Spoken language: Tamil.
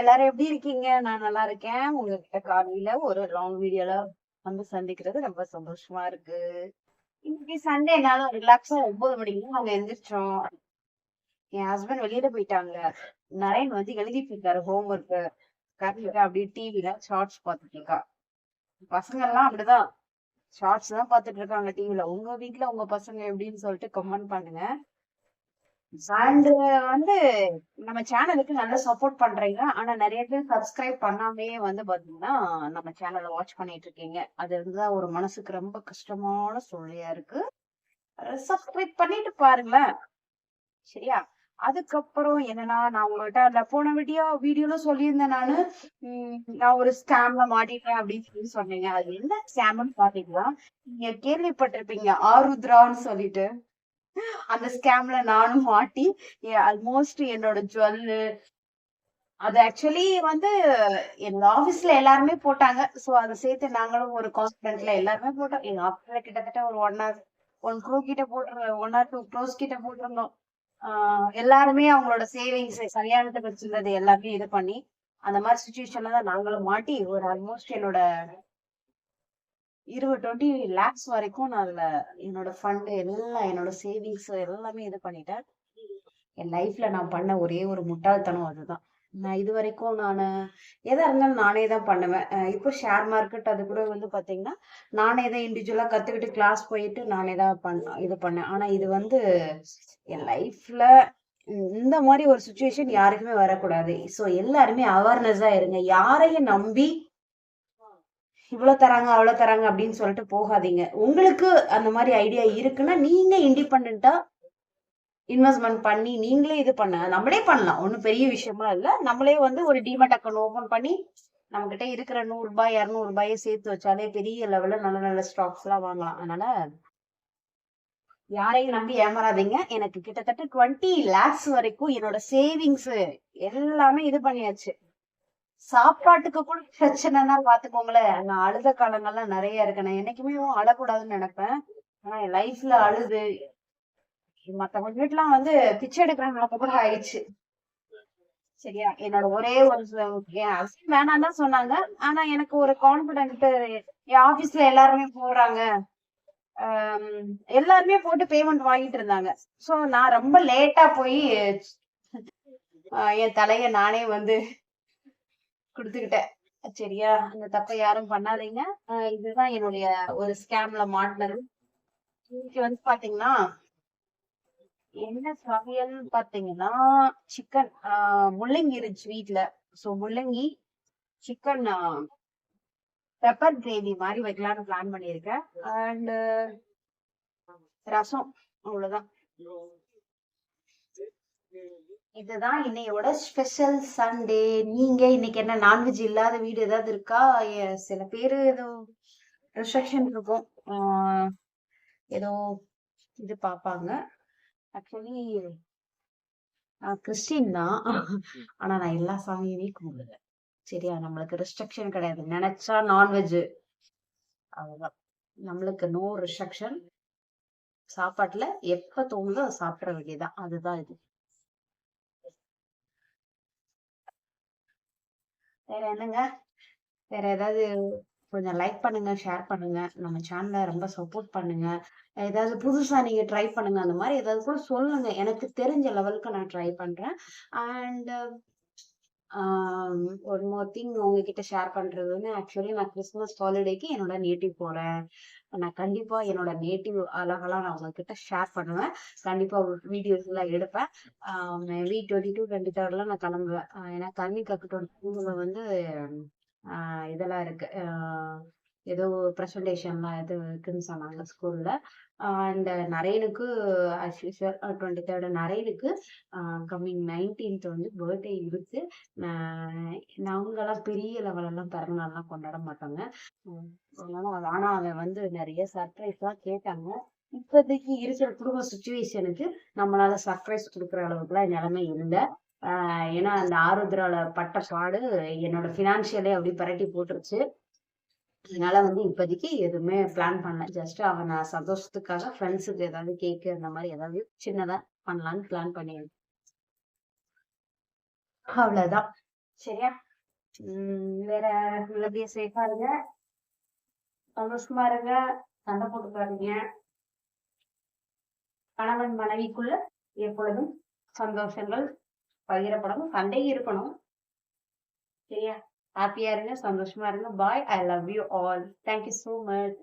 எல்லாரும் எப்படி இருக்கீங்க? நான் நல்லா இருக்கேன். உங்ககிட்ட காலையில ஒரு லாங் வீடியோல வந்து சந்திக்கிறது ரொம்ப சந்தோஷமா இருக்கு. இன்னைக்கு சண்டே என்னால ரிலாக்ஸா ஒன்பது மணிக்கு நாங்க எந்திரிச்சோம். என் ஹஸ்பண்ட் வெளியில போயிட்டாங்க. நரேன் வந்து எழுதிட்டு இருக்காரு ஹோம் ஒர்க் கரெக்டா அப்படியே டிவில ஷார்ட்ஸ் பார்த்துட்டு இருக்கா. பசங்க எல்லாம் அப்படிதான். ஷார்ட்ஸ் தான் பார்த்துட்டு இருக்காங்க டிவில உங்க வீட்டுல உங்க பசங்க எப்படின்னு சொல்லிட்டு கமெண்ட் பண்ணுங்க. அண்ட் uh, வந்து நம்ம சேனலுக்கு நல்லா சப்போர்ட் பண்றீங்க. ஆனா நிறைய பேர் சப்ஸ்கிரைப் பண்ணாமே வந்து பாத்தீங்கன்னா நம்ம சேனலை வாட்ச் பண்ணிட்டு இருக்கீங்க. அது இருந்தா ஒரு மனசுக்கு ரொம்ப கஷ்டமான சூழ்நிலையா இருக்கு. சப்ஸ்கிரைப் பண்ணிட்டு பாருங்களேன். சரியா? அதுக்கப்புறம் என்னன்னா நான் உங்கள்கிட்ட அந்த போன வீடியோ வீடியோல சொல்லியிருந்தேன் நானு. நான் ஒரு ஸ்கேம்ல மாட்டிட்டேன் அப்படின்னு சொல்லி சொன்னீங்க. அது என்ன ஸ்கேம்னு பாத்தீங்கன்னா நீங்க கேள்விப்பட்டிருப்பீங்க. ஆருத்ரான்னு சொல்லிட்டு. அந்த ஸ்கேம்ல நானும் மாட்டி ஆல்மோஸ்ட் என்னோட ஜுவல்லு அது ஆக்சுவலி வந்து எங்க ஆபீஸ்ல எல்லாருமே போட்டாங்க. சோ அதை சேர்த்து நாங்களும் ஒரு கான்ஃபிடென்ட்ல எல்லாருமே போட்டோம். எங்க ஆபீஸ்ல கிட்டத்தட்ட ஒரு ஒன் ஆர் ஒன் க்ரோ கிட்ட போட்டு ஒன் ஆர் டூ க்ரோஸ் கிட்ட போட்டிருந்தோம். எல்லாருமே அவங்களோட சேவிங்ஸ் சரியானதுக்கு வச்சிருந்தது எல்லாமே இது பண்ணி அந்த மாதிரி சுச்சுவேஷன்ல தான் நாங்களும் மாட்டி ஒரு ஆல்மோஸ்ட் என்னோட இருபது டுவெண்ட்டி லேக்ஸ் வரைக்கும் நான் அதுல என்னோட ஃபண்ட் எல்லாம் என்னோட சேவிங்ஸ் எல்லாமே இது பண்ணிட்டேன். என் லைஃப்ல நான் பண்ண ஒரே ஒரு முட்டாள்தனம் அதுதான். நான் இது வரைக்கும் நான் எதா இருந்தாலும் நானே தான் பண்ணுவேன். இப்போ ஷேர் மார்க்கெட் அது கூட வந்து பாத்தீங்கன்னா நானே தான் இண்டிவிஜுவலா கத்துக்கிட்டு கிளாஸ் போயிட்டு நானே தான் பண்ண இது பண்ணேன். ஆனா இது வந்து என் லைஃப்ல இந்த மாதிரி ஒரு சுச்சுவேஷன் யாருக்குமே வரக்கூடாது. ஸோ எல்லாருமே அவேர்னஸா இருங்க. யாரையும் நம்பி இவ்வளோ தராங்க அவ்வளோ தராங்க அப்படின்னு சொல்லிட்டு போகாதீங்க. உங்களுக்கு அந்த மாதிரி ஐடியா இருக்குன்னா நீங்க இண்டிபெண்டா இன்வெஸ்ட்மெண்ட் பண்ணி நீங்களே இது பண்ண நம்மளே பண்ணலாம். ஒன்றும் பெரிய விஷயம்லாம் இல்லை. நம்மளே வந்து ஒரு டிமெட் அக்கௌண்ட் ஓப்பன் பண்ணி நம்மக்கிட்ட இருக்கிற நூறு இரநூறுபாயை சேர்த்து வச்சாலே பெரிய லெவலில் நல்ல நல்ல ஸ்டாக்ஸ்லாம் வாங்கலாம். அதனால யாரையும் நம்பி ஏமாறாதீங்க. எனக்கு கிட்டத்தட்ட டுவெண்ட்டி லேக்ஸ் வரைக்கும் என்னோட சேவிங்ஸ் எல்லாமே இது பண்ணியாச்சு. சாப்பாட்டுக்கு கூட பிரச்சனைனா பாத்துக்கோங்களேன். நான் அழுத காலங்கள்லாம் நிறைய இருக்கு. நான் என்னைக்குமே அழக்கூடாதுன்னு நினைப்பேன். ஆனா என் லைஃப்ல அழுது. மத்தவங்க வீட்டுலாம் வந்து பிச்சை எடுக்கிற நினைப்ப கூட ஆயிடுச்சு. சரியா? என்னோட ஒரே ஒரு என் ஹஸ்பண்ட் வேணாம் தான் சொன்னாங்க. ஆனா எனக்கு ஒரு கான்பிடென்ட் என் ஆபீஸ்ல எல்லாருமே போறாங்க. எல்லாருமே போட்டு பேமெண்ட் வாங்கிட்டு இருந்தாங்க. சோ நான் ரொம்ப லேட்டா போய் ஆஹ், என் தலைய நானே வந்து கொடுத்துக்கிட்டேன். சரியா அந்த தப்பை யாரும் பண்ணாதீங்க. இதுதான் என்னுடைய ஒரு ஸ்கேம்ல மாட்டினது. இன்னைக்கு வந்து பாத்தீங்கன்னா என்ன சமையல் பாத்தீங்கன்னா சிக்கன் முள்ளங்கி இருந்துச்சு வீட்டுல சோ முள்ளங்கி சிக்கன் பெப்பர் கிரேவி மாதிரி வைக்கலாம்னு பிளான் பண்ணியிருக்கேன். அண்ட் ரசம் அவ்வளவுதான். இதுதான் இன்னையோட ஸ்பெஷல் சண்டே நீங்க இன்னைக்கு என்ன நான்வெஜ் இல்லாத வீடு ஏதாவது இருக்கா? சில பேர் ஏதோ ரெஸ்ட்ரிக்ஷன் இருக்கும். ஏதோ இது பார்ப்பாங்க. ஆக்சுவலி நான் கிறிஸ்டின் தான். ஆனா நான் எல்லா சாமியுமே கும்பிடுவேன். சரியா? நம்மளுக்கு ரெஸ்ட்ரிக்ஷன் கிடையாது. நினைச்சா நான்வெஜ் அவ்வளோதான் நம்மளுக்கு நோ ரெஸ்ட்ரிக்ஷன் சாப்பாட்டுல எப்ப தோணுதோ சாப்பிட வேண்டியதுதான். அதுதான் இது. வேற என்னங்க? வேற ஏதாவது கொஞ்சம் லைக் பண்ணுங்க ஷேர் பண்ணுங்க. நம்ம சேனலை ரொம்ப சப்போர்ட் பண்ணுங்க. ஏதாவது புதுசா நீங்க ட்ரை பண்ணுங்க அந்த மாதிரி ஏதாவது கூட சொல்லுங்க. எனக்கு தெரிஞ்ச லெவலுக்கு நான் ட்ரை பண்றேன். அண்ட் ஒரு மோர் திங் உங்ககிட்ட ஷேர் பண்றதுன்னு வந்து ஆக்சுவலி நான் கிறிஸ்மஸ் ஹாலிடேக்கு என்னோட நேட்டிவ் போறேன். நான் கண்டிப்பா என்னோட நேட்டிவ் அழகெல்லாம் நான் உங்ககிட்ட ஷேர் பண்ணுவேன். கண்டிப்பா வீடியோஸ் எல்லாம் எடுப்பேன். மேபி டுவெண்ட்டி டூ டுவெண்ட்டி தேர்ட்ல நான் கிளம்புவேன். ஏன்னா கல்வி கற்கட்டோட ஸ்கூல்ல வந்து இதெல்லாம் இருக்கு. ஏதோ ப்ரெசன்டேஷன்லாம் எதுவும் இருக்குன்னு சொன்னாங்க ஸ்கூல்ல அண்ட் நரேனுக்கு யூஸ்வல் டுவெண்ட்டி தேர்ட் நரேனுக்கு கம்மிங் நைன்டீன்த் வந்து பர்த்டே இருக்கு நான் நாங்கெல்லாம் பெரிய லெவலெல்லாம் பிறந்தநாள்லாம் கொண்டாட மாட்டாங்க. அதனால ஆனால் அவன் வந்து நிறைய சர்ப்ரைஸ்லாம் கேட்டாங்க. இப்போதைக்கு இருக்கிற குடும்ப சுச்சுவேஷனுக்கு நம்மளால சர்ப்ரைஸ் கொடுக்குற அளவுக்குலாம் நிலைமை இல்லை. ஏன்னா அந்த ஆருத்ரால பட்ட பாடு என்னோட ஃபினான்ஷியலே அப்படி பரட்டி போட்டுருச்சு. அதனால வந்து இப்போதைக்கு எதுவுமே பிளான் பண்ணல. ஜஸ்ட் அவன் நான் சந்தோஷத்துக்காக ஃப்ரெண்ட்ஸுக்கு ஏதாவது கேக்கு அந்த மாதிரி ஏதாவது சின்னதா பண்ணலான்னு பிளான் பண்ணியிருக்கேன் அவ்வளவுதான். சரியா? உம் வேற நல்லபடியா சேஃபா இருங்க. சந்தோஷமா இருங்க. சண்டை போட்டுக்காதீங்க. கணவன் மனைவிக்குள்ள எப்பொழுதும் சந்தோஷங்கள் பகிரப்படணும் சண்டை இருக்கணும். சரியா? ஹாப்பியா இருங்க சந்தோஷமா இருங்க bye I love you all thank you so much